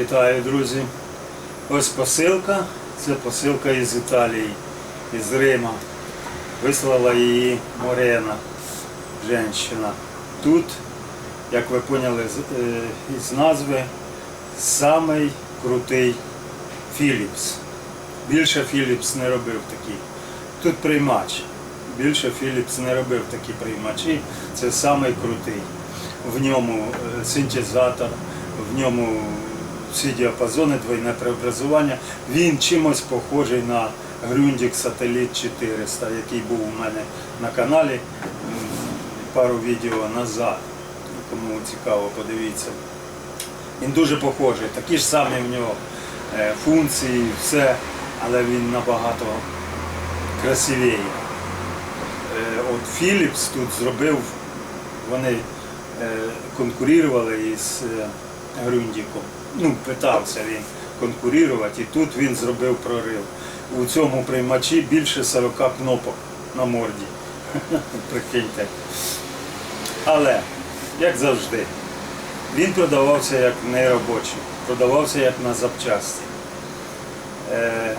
Вітаю, друзі. Ось посилка. Це посилка із Італії, із Рима. Вислала її Морена, жінка. Тут, як ви поняли е, із назви, самий крутий Philips. Більше Philips не робив такі. Тут приймач. Більше Philips не робив такі приймачі. Це самий крутий. В ньому е, синтезатор, в ньому всі діапазони, двойне преобразування. Він чимось похожий на Grundig Сателіт 400, який був у мене на каналі пару відео назад. Кому цікаво, подивіться. Він дуже похожий, такі ж самі в нього е, функції, все, але він набагато красивіє. Е, От Philips тут зробив, вони е, конкурували із Грундіком. Ну, питався він конкурувати, і тут він зробив прорив. У цьому приймачі більше 40 кнопок на морді. Прикиньте. Але, як завжди, він продавався як неробочий, продавався як на запчасті. Е,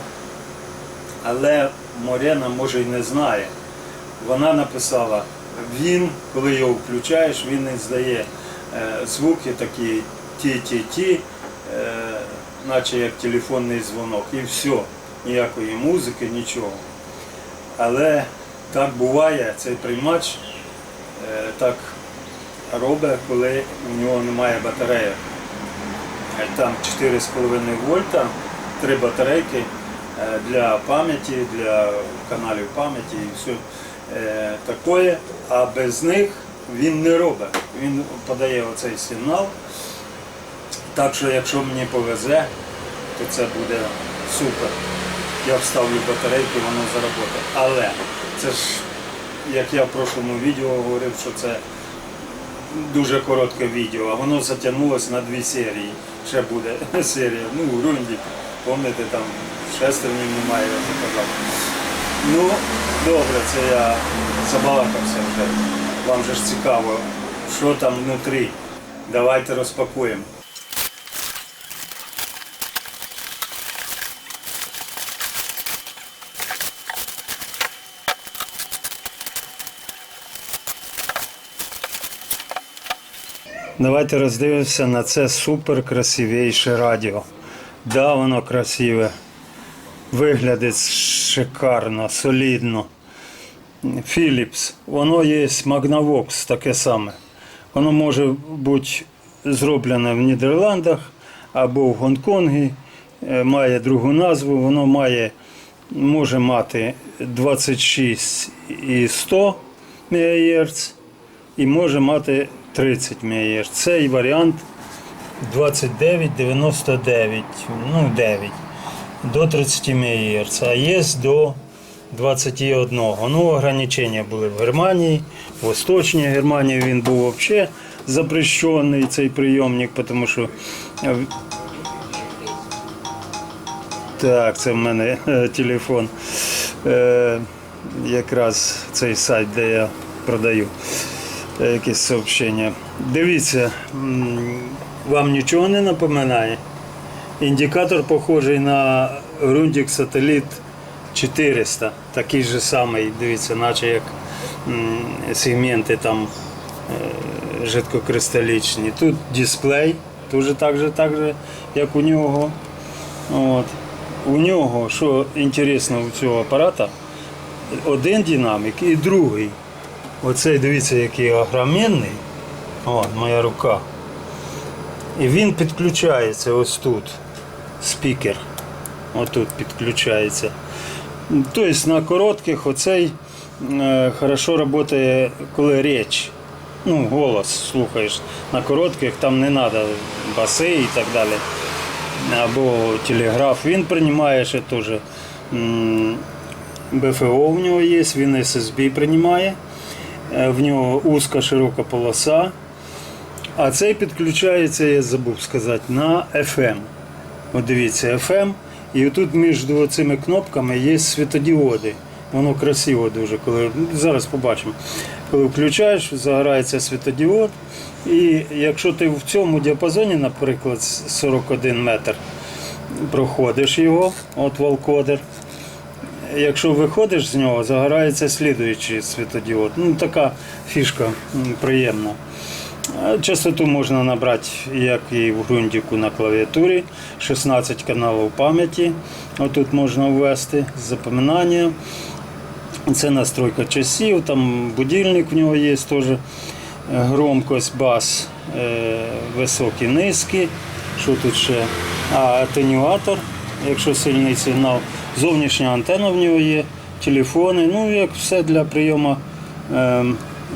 але Морена може й не знає. Вона написала, він, коли його включаєш, він не здає е, звуки такі ті-ті-ті, наче як телефонний дзвонок. І все, ніякої музики, нічого. Але так буває, цей приймач е, так робить, коли у нього немає батареї. Е, Там 4,5 вольта, три батарейки е, для пам'яті, для каналів пам'яті і все е, таке, а без них він не робить. Він подає оцей сигнал. Так що, якщо мені повезе, то це буде супер. Я вставлю батарейки, воно заработає. Але це ж, як я в прошлому відео говорив, що це дуже коротке відео, а воно затягнулося на дві серії. Ще буде серія. Ну, Рундік, пам'ятаєте, там шестернів немає, я вже казав. Ну, добре, це я забалакався вже. Вам же ж цікаво, що там внутрі. Давайте розпакуємо. Давайте роздивимося на це супер красивіше радіо. Да, воно красиве. Виглядить шикарно, солідно. Philips. Воно є Magnavox, таке саме. Воно може бути зроблене в Нідерландах або в Гонконгі. Е, Має другу назву. Воно має, може мати 26 і 100 МГц і може мати 30 МГц. Цей варіант 29,99, ну 9 до 30 МГц, а є до 21. Ну, ограничення були в Германії, в Восточній Германії він був взагалі запрещений цей прийомник, тому що е, так, це в мене е, телефон. Е, якраз цей сайт, де я продаю е, якісь сообщення. Дивіться, вам нічого не напоминає? Індикатор похожий на Grundig Сателіт 400, такий же самий, дивіться, наче як сегменти там е, жидкокристалічні. Тут дисплей, теж так же, так же, як у нього. От. У нього, що інтересно у цього апарата, один динамік і другий. Оцей, дивіться, який огроменний. О, моя рука. І він підключається ось тут. Спікер. Отут підключається. Тобто на коротких оцей е, хорошо працює, коли річ. Ну, голос слухаєш. На коротких там не треба баси і так далі. Або телеграф. Він приймає ще теж. БФО в нього є, він SSB приймає. Е, В нього узка широка полоса. А цей підключається, я забув сказати, на FM. От дивіться, FM. І тут між цими кнопками є світодіоди. Воно красиво дуже, коли зараз побачимо. Коли включаєш, загорається світодіод. І якщо ти в цьому діапазоні, наприклад, 41 метр, проходиш його, от волкодер. Якщо виходиш з нього, загорається слідуючий світодіод. Ну, така фішка приємна. Частоту можна набрати, як і в ґрунтіку на клавіатурі, 16 каналів пам'яті. Отут можна ввести запоминання. Це настройка часів, там будильник в нього є теж. Е, Громкость, бас, е, високі, низькі. Що тут ще? А, атенюатор, якщо сильний сигнал. Зовнішня антенна в нього є, телефони, ну як все для прийому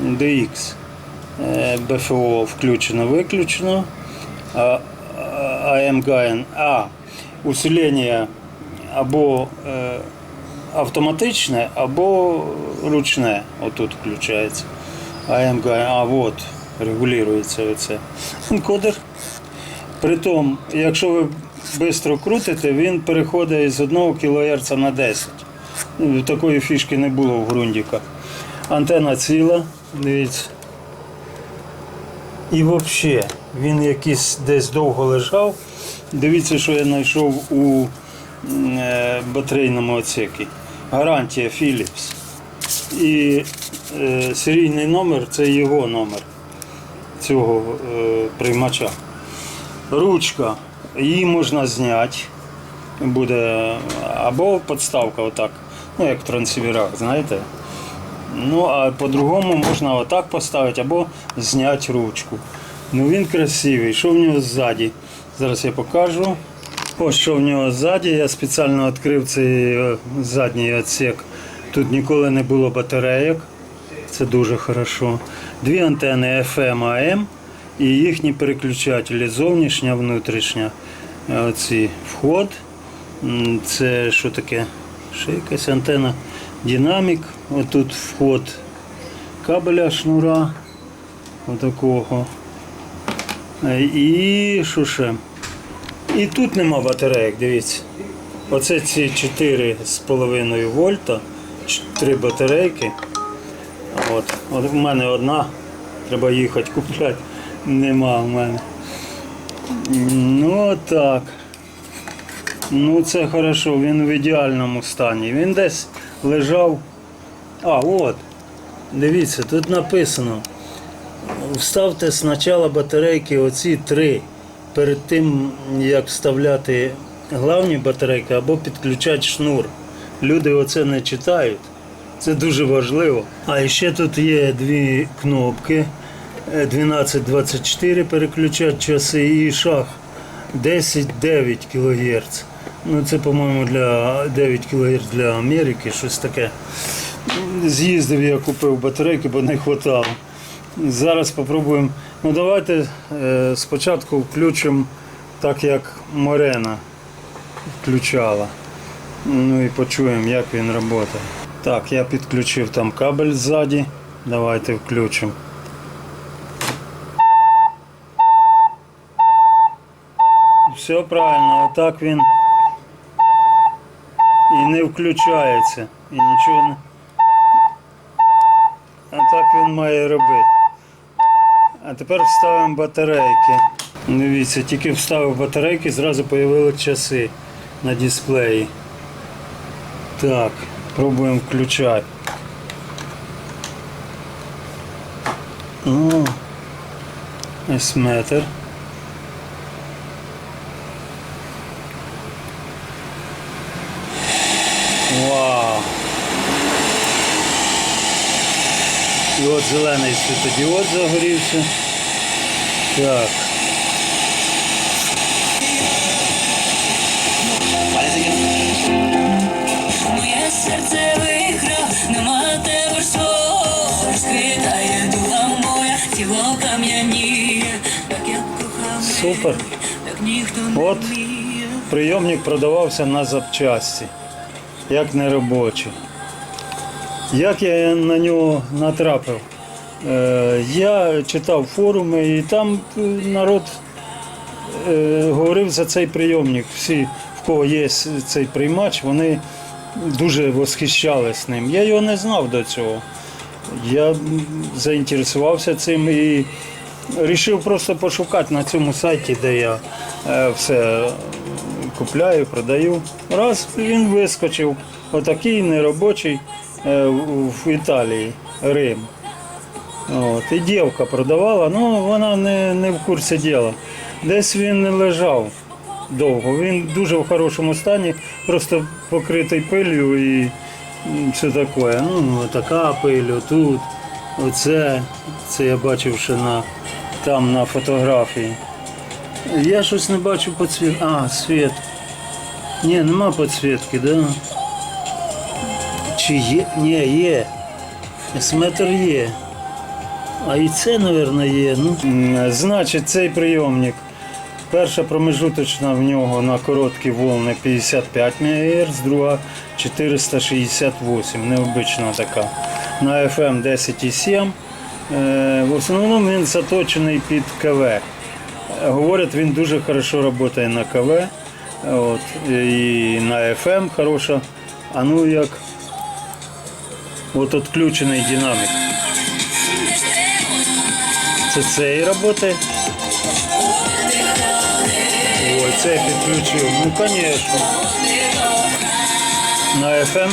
DX. Е, БФО включено, виключено. А, а- усилення або е, автоматичне, або ручне. Отут включається. Gain. А, от, регулюється оце. Кодер. Притом, якщо ви швидко крутите, він переходить з 1 кГц на 10. Ну, Такої фішки не було в ґрундіках. Антенна ціла, дивіться. І взагалі, він якийсь десь довго лежав. Дивіться, що я знайшов у е, батарейному отсекі. Гарантія Philips. І е, серійний номер це його номер цього е, приймача. Ручка. Її можна зняти. Буде або подставка, отак. Ну, як в трансіверах, знаєте. Ну, а по-другому можна отак поставити або зняти ручку. Ну він красивий. Що в нього ззаді? Зараз я покажу. Ось що в нього ззаді. Я спеціально відкрив цей е, задній відсек. Тут ніколи не було батарейок. Це дуже хорошо. Дві антени FM AM і їхні переключателі. Зовнішня, внутрішня. Е, Оці вход. Це що таке? Ще якась антена. Динамік. Отут вход кабеля шнура. Отакого. Е, І що ще? І тут нема батарейок, дивіться. Оце ці 4,5 вольта, ч- три батарейки. От. От в мене одна, треба їхати купляти. Нема в мене. Ну так. Ну це хорошо, він в ідеальному стані. Він десь лежав. А, от. Дивіться, тут написано. Вставте спочатку батарейки оці три. Перед тим, як вставляти главні батарейки або підключати шнур. Люди оце не читають. Це дуже важливо. А ще тут є дві кнопки. Е, 12-24 переключати часи і шаг 10-9 кГц. Ну це, по-моєму, для 9 кГц для Америки, щось таке. З'їздив я купив батарейки, бо не вистачало. Зараз спробуємо. Ну давайте е, спочатку включимо так, як Морена включала. Ну і почуємо, як він працює. Так, я підключив там кабель ззаді. Давайте включимо. Все правильно, отак він і не включається. І нічого не. А так він має робити. А тепер вставимо батарейки. Дивіться, тільки вставив батарейки, зразу з'явилися часи на дисплеї. Так, пробуємо включати. О, ось метр. Вау! І от зелений світодіод загорівся. Так. Моє серце виграв, нема тебе свого Розквітає дуга моя, тіло кохав Супер. не От. Прийомник продавався на запчасті, як неробочий. Як я на нього натрапив? Е, я читав форуми і там е, народ е, говорив за цей прийомник. Всі, в кого є цей приймач, вони дуже восхищались ним. Я його не знав до цього. Я заінтересувався цим і вирішив просто пошукати на цьому сайті, де я все купляю, продаю. Раз він вискочив, отакий неробочий в в Італії, Рим. От, і дівка продавала, ну вона не, не в курсі діла. Десь він не лежав довго. Він дуже в хорошому стані, просто покритий пилью і все таке. Ну, така пиль, отут, оце. Це я бачив ще на, там на фотографії. Я щось не бачу підсвітки. А, світ. Ні, нема підсвітки, да? Чи є? Ні, є. Есметр є. А і це, мабуть, є. Ну. Значить, цей прийомник. Перша промежуточна в нього на короткі волни 55 МГц, друга 468, необична така. На FM 10,7. Е, В основному він заточений під КВ. Говорять, він дуже хорошо працює на КВ. От, і на FM хороша. А ну як от відключений динамік. Це цей працює. Ой, цей підключив. Ну, звісно. На FM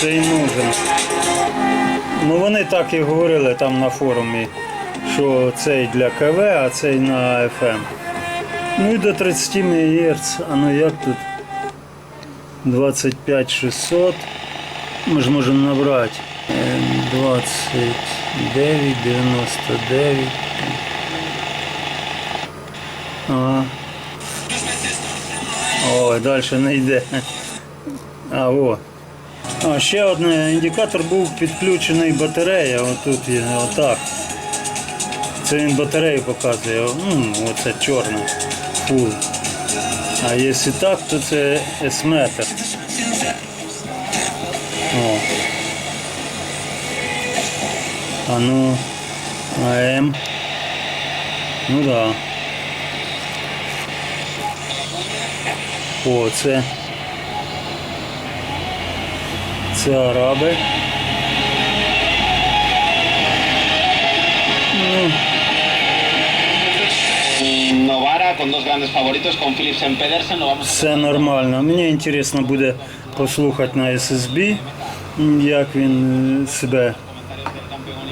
цей нужен. Ну вони так і говорили там на форумі, що цей для КВ, а цей на FM. Ну і до 30 МГц. А ну як тут? 25 600. Ми ж можемо набрати. Е, 29, 99. Ага. Ой, далі не йде. А, о. А, ще один індикатор був підключений батарея. Отут є, отак. Це він батарею показує. Оце чорне. Фул. А якщо так, то це есметр. О. А ну, АМ. Ну да. О, це. Це араби. Ну, все нормально. Мені цікаво буде послухати на SSB, як він е, себе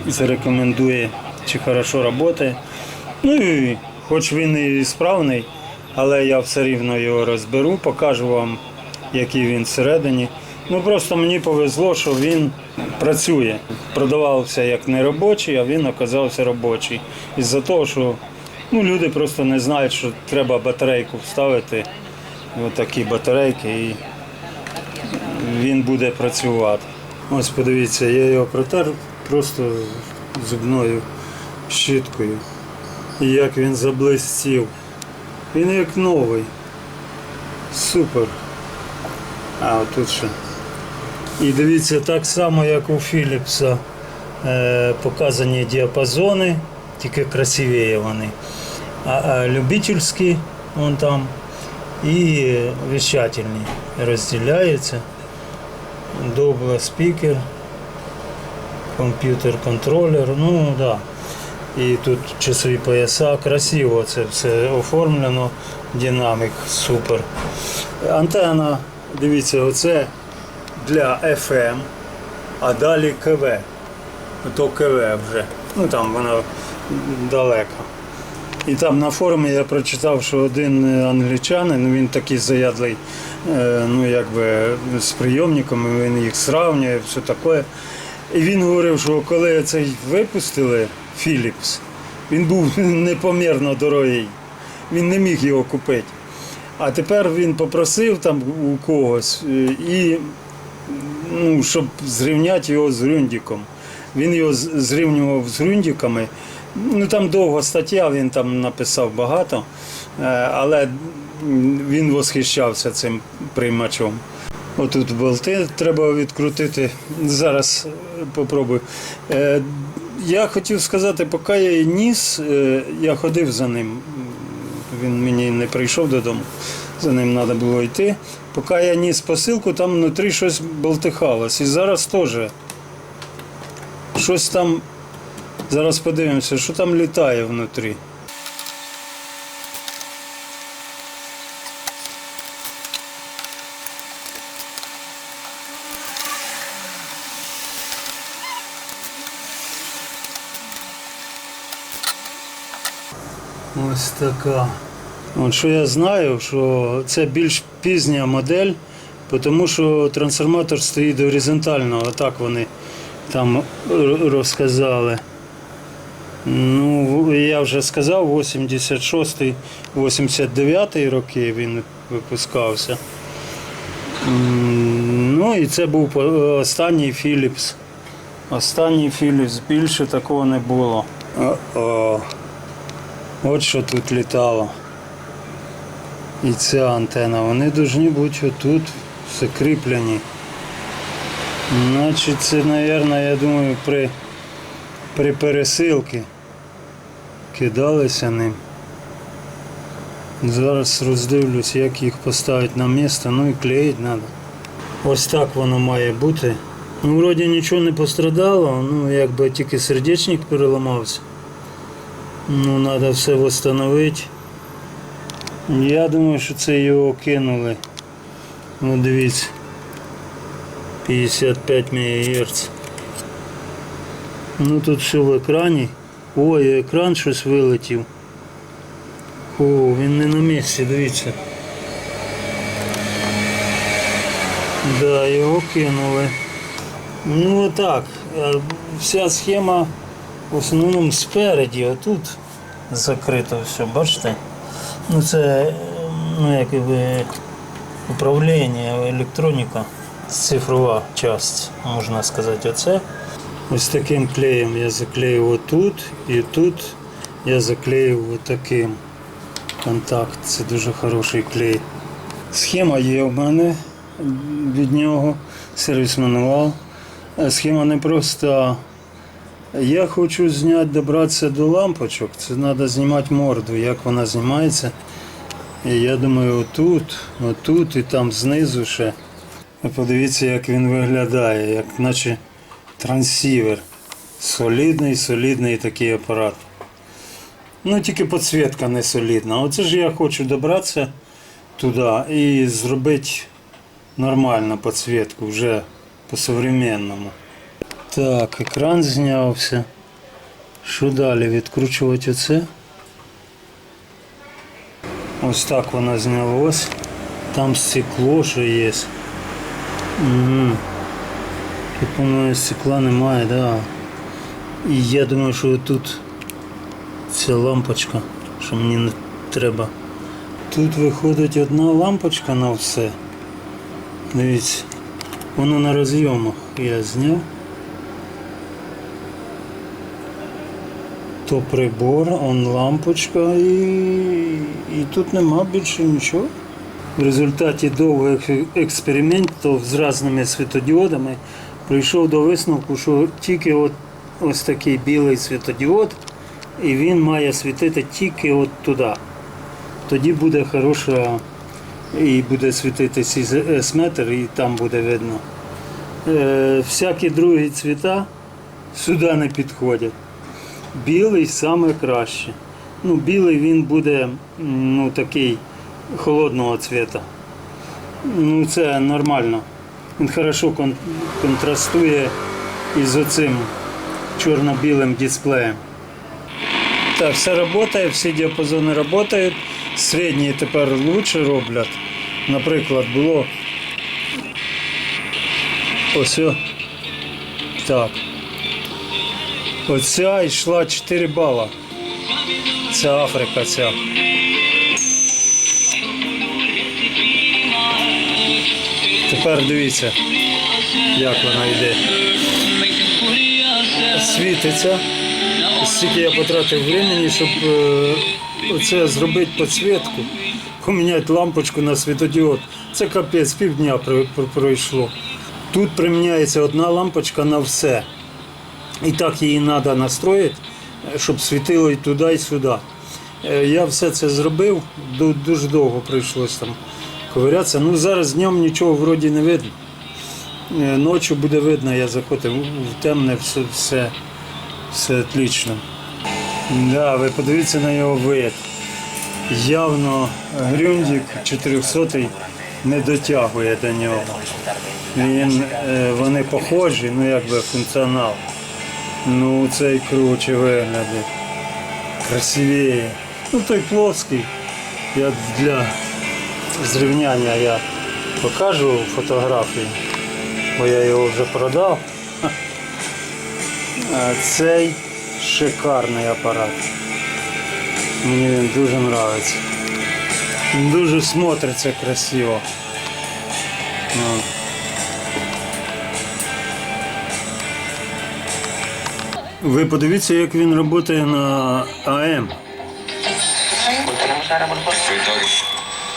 зарекомендує, чи хорошо працює. Ну і хоч він і справний, але я все рівно його розберу, покажу вам, який він всередині. Ну просто мені повезло, що він працює. Продавався як неробочий, а він оказався робочий. Із-за того, що ну, люди просто не знають, що треба батарейку вставити, отакі батарейки, і він буде працювати. Ось подивіться, я його протер просто зубною щіткою. І як він заблистів. Він як новий. Супер. А, отут ще. І дивіться, так само, як у Філіпса е, показані діапазони, тільки красивіє вони. А, а любительські вон там і вещательні розділяються. Добла спікер, комп'ютер контролер, ну так. Да. І тут часові пояса, красиво це все оформлено, динамік супер. Антенна, дивіться, оце для FM, а далі КВ. То КВ вже. Ну там вона далеко. І там на форумі я прочитав, що один англічанин, він такий заядлий, е, ну якби з прийомниками, він їх сравнює, все таке. І він говорив, що коли цей випустили Philips, він був непомірно дорогий. Він не міг його купити. А тепер він попросив там у когось, е, і, ну, щоб зрівняти його з Рюндіком. Він його зрівнював з Рюндіками. Ну там довга стаття, він там написав багато, е, але він восхищався цим приймачом. Отут болти треба відкрутити. Зараз е, попробую. Е, Я хотів сказати, поки я ніс, я ходив за ним. Він мені не прийшов додому, за ним треба було йти. Поки я ніс посилку, там внутрі щось болтихалось. І зараз теж Щось там. Зараз подивимося, що там літає внутрі. Ось така. От що я знаю, що це більш пізня модель, тому що трансформатор стоїть горизонтально, отак вони там розказали. Ну, я вже сказав, 86-89 роки він випускався. Ну і це був останній Philips. Останній Philips, більше такого не було. О-о. От що тут літало. І ця антена, вони повинні бути отут закріплені. Значить, це, мабуть, я думаю, при, при пересилці кидалися ним. Зараз роздивлюсь, як їх поставити на місце, ну і клеїти треба. Ось так воно має бути. Ну, вроді нічого не пострадало, ну якби тільки сердечник переламався. Ну, треба все встановити. Я думаю, що це його кинули. Ну, дивіться. 55 МГц. Ну тут все в екрані. Ой, екран щось вилетів. О, він не на місці, дивіться. Да, його кинули. Ну отак. Е, Вся схема в основному спереді, отут закрито все, бачите? Ну це е, ну, якби управління, електроніка, цифрова часть, можна сказати, оце. Ось таким клеєм я заклеїв отут і тут я заклеїв отаким контакт. Це дуже хороший клей. Схема є в мене від нього, сервіс мануал. Е, Схема не проста. Я хочу зняти, добратися до лампочок. Це треба знімати морду, як вона знімається. І я думаю, отут, отут і там знизу ще. Подивіться, як він виглядає, як наче трансівер. Солідний, солідний такий апарат. Ну, тільки підсвітка не солідна. Оце ж я хочу добратися туди і зробити нормальну підсвітку вже по-современному. Так, екран знявся. Що далі? Відкручувати оце? Ось так воно знялось. Там стекло ще є. Угу. Тут, по-моєму, стекла немає, да. І я думаю, що тут ця лампочка, що мені не треба. Тут виходить одна лампочка на все. Дивіться, воно на розйомах я зняв. То прибор, он лампочка і, і тут нема більше нічого. В результаті довгих експериментів з різними світодіодами прийшов до висновку, що тільки от ось такий білий світодіод, і він має світити тільки от туди. Тоді буде хороша і буде світитися S-метр, і там буде видно. Е, всякі другі цвіта сюди не підходять. Білий саме краще. Ну, білий він буде ну, такий холодного цвіта. Ну, це нормально. Він хорошо кон- контрастує із оцим чорно-білим дисплеєм. Так, все працює, всі діапазони працюють. Середні тепер краще роблять. Наприклад, було ось. Так. Оця йшла 4 бала. Це Африка ця. Тепер дивіться, як вона йде. Світиться. Скільки я потратив времени, щоб е, оце зробити підсвітку, поміняти лампочку на світодіод. Це капець, півдня про- про- пройшло. Тут приміняється одна лампочка на все. І так її треба настроїти, щоб світило і туди, і сюди. Е, Я все це зробив, дуже довго прийшлося там ковирятися. Ну зараз днем нічого вроді не видно. Е, Ночі буде видно, я заходив в темне, все, все, все отлично. Да, ви подивіться на його вид. Явно Грюндік 400 не дотягує до нього. Він, е, вони похожі, ну якби функціонал. Ну цей круче виглядає. Красивіє. Ну той плоский. Я для зрівняння я покажу фотографії, бо я його вже продав. Цей шикарний апарат. Мені він дуже подобається. Він дуже смотриться красиво. Ну. Ви подивіться, як він працює на АМ.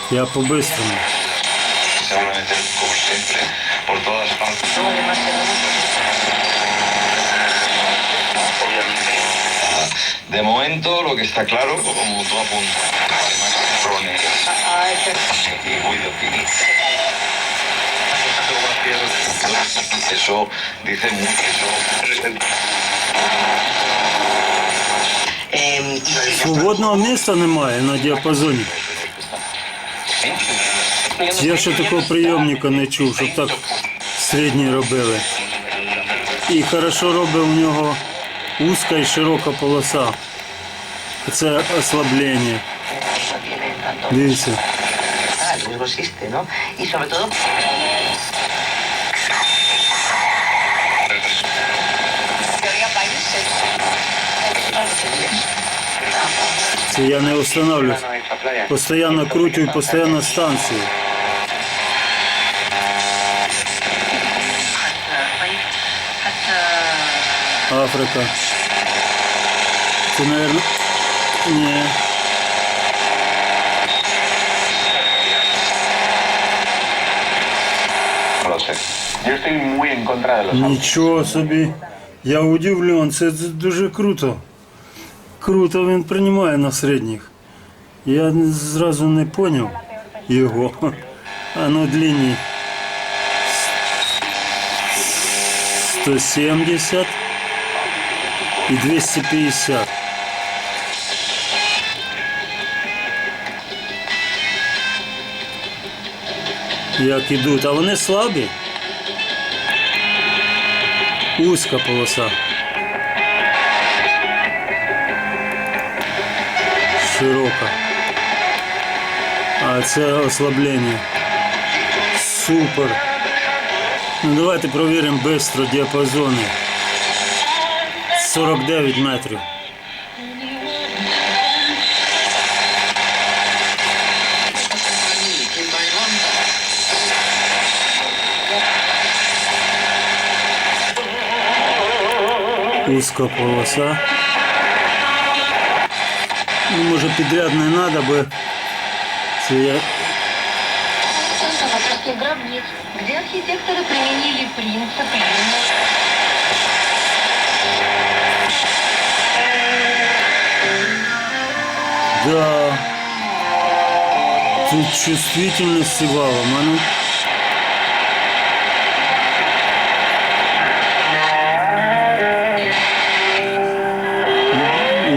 Я по-бистрому. se van a meter como siempre por todas partes. De momento lo que está claro, como tú apuntas, además drones y muy de. Eso dice mucho, eso Свободного місця немає на діапазоні. Я ще такого прийомника не чув, щоб так середній робили. І хорошо робить у нього вузька і широка полоса. Це ослаблення. Дивіться. Це я не встановлю. Постоянно крутю і постійно станцію. Африка. Це, мабуть, ні. Нічого собі. Я удивлен, це дуже круто. Круто він приймає на середніх. Я зразу не зрозумів його. А ну длинні. 170 і 250. Як ідуть, а вони слабі. Узька полоса. Широка. А це ослаблення. Супер. Ну давайте провіримо швидко діапазони. 49 метрів. Узка полоса. Ну, може підряд не треба, бо гробниц, где архитекторы применили принцип. Да. Тут чувствительность валом, а ну.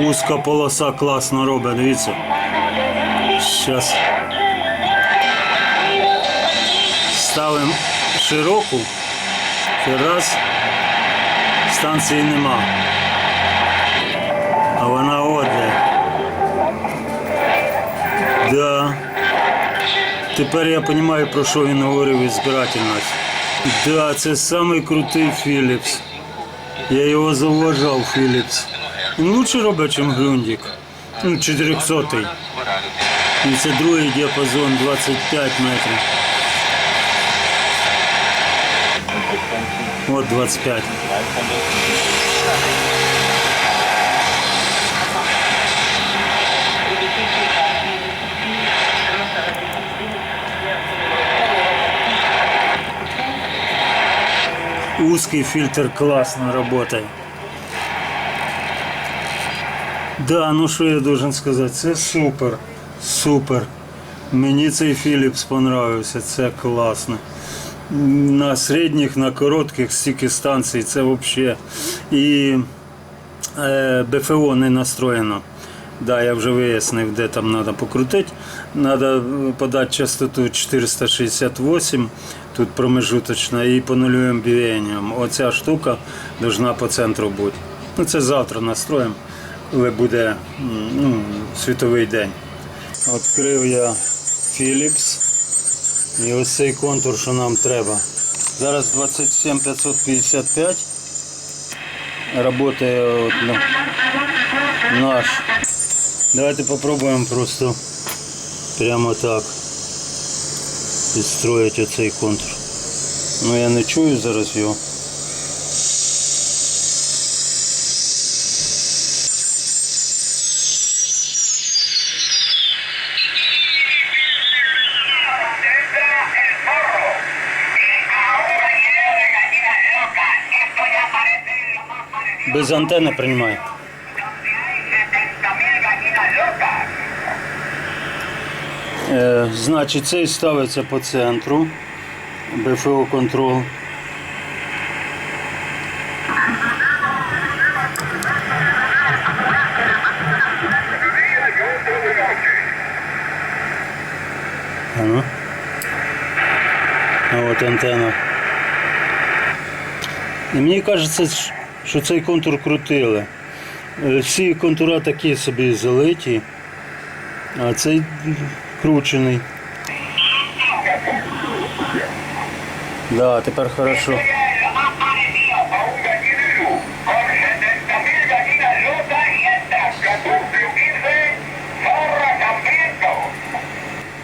Узка полоса класно робить, дивіться. Зараз. Ставимо широку. Раз. Станції нема. Тепер я розумію, про що він говорив із. Да, це самий крутий Philips. Я його зауважав, Philips. Він лучше робить, ніж Глюндік. Ну, 400-й. І це другий діапазон 25 метрів. От 25. Узкий фильтр классно работает. Да, ну що я должен сказати, це супер, супер. Мені цей Philips понравився, це класно. На середніх, на коротких стільки станцій це взагалі. І е, БФО не настроєно. Да, я вже вияснив, де там треба покрутити. Треба подати частоту 468, тут промежуточна, і по нульовим біянням. Оця штука повинна по центру бути. Ну, це завтра настроїмо, коли буде ну, світовий день. Відкрив я Philips. І ось цей контур, що нам треба. Зараз 27555. Работає от, ну, наш. Давайте попробуємо просто прямо так підстроїти оцей контур. Ну я не чую зараз його. Без антенни приймає. Значить, цей ставиться по центру. БФО контроль. А ну. Антенна. І мені кажеться, що цей контур крутили. Е, Всі контура такі собі залиті, а цей кручений. Да, тепер хорошо.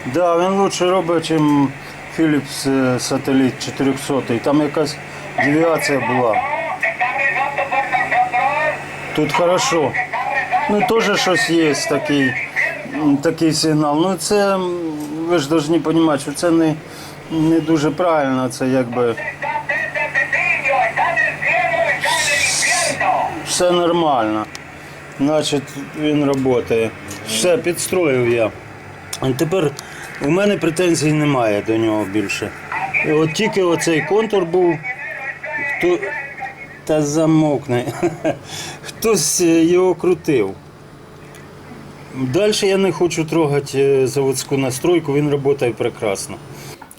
Да, він лучше робить, ніж Philips е, сателіт 400. Там якась девіація була. Тут хорошо. Ну теж щось є такий, такий сигнал. Ну це ви ж повинні розуміти, що це не, не дуже правильно, це якби все нормально. Значить, він працює. Все, підстроїв я. А тепер у мене претензій немає до нього більше. І От тільки оцей контур був, то та замовкне. Хтось е, його крутив. Далі я не хочу трогати е, заводську настройку, він працює прекрасно.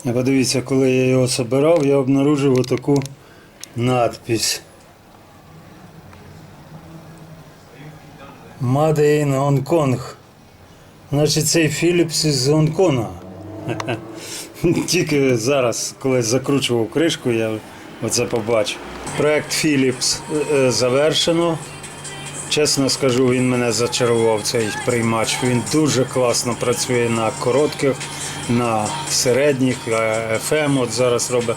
Подивіться, коли я його збирав, я обнаружив отаку надпись. Made in Hong Kong. Значить, цей Philips із Гонконга. Тільки зараз, коли закручував кришку, я оце побачив. Проект Philips е, завершено. Чесно скажу, він мене зачарував цей приймач. Він дуже класно працює на коротких, на середніх, а FM от зараз робить,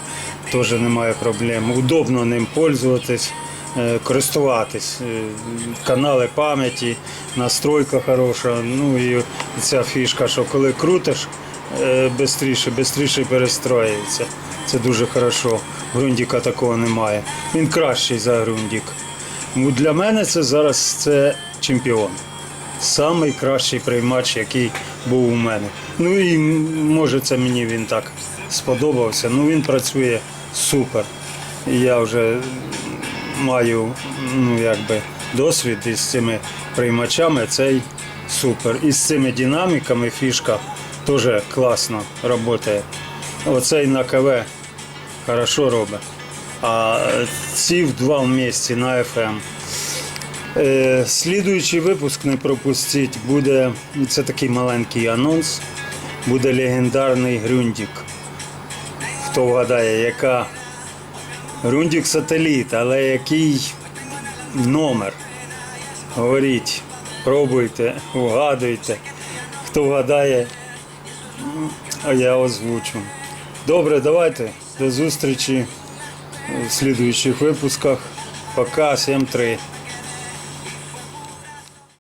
теж немає проблем. Удобно ним пользуватись, е, користуватись. Е, Канали пам'яті, настройка хороша. Ну і ця фішка, що коли крутиш, швидше, швидше перестроюється. Це дуже хорошо. Грундіка такого немає. Він кращий за грундік. Для мене це зараз це чемпіон. Самий кращий приймач, який був у мене. Ну і може це мені він так сподобався. Ну він працює супер. Я вже маю ну, якби, досвід із цими приймачами. Цей супер. І з цими динаміками фішка теж класно працює. Оцей на КВ хорошо робить. А ці в два вместе на FM. Е, слідуючий випуск не пропустіть. Буде це такий маленький анонс. Буде легендарний Грюндік. Хто вгадає, яка Грюндік сателіт, але який номер. Говоріть, пробуйте, вгадуйте. Хто вгадає, я озвучу. Добре, давайте. До зустрічі в следующих выпусках. Пока, всем три.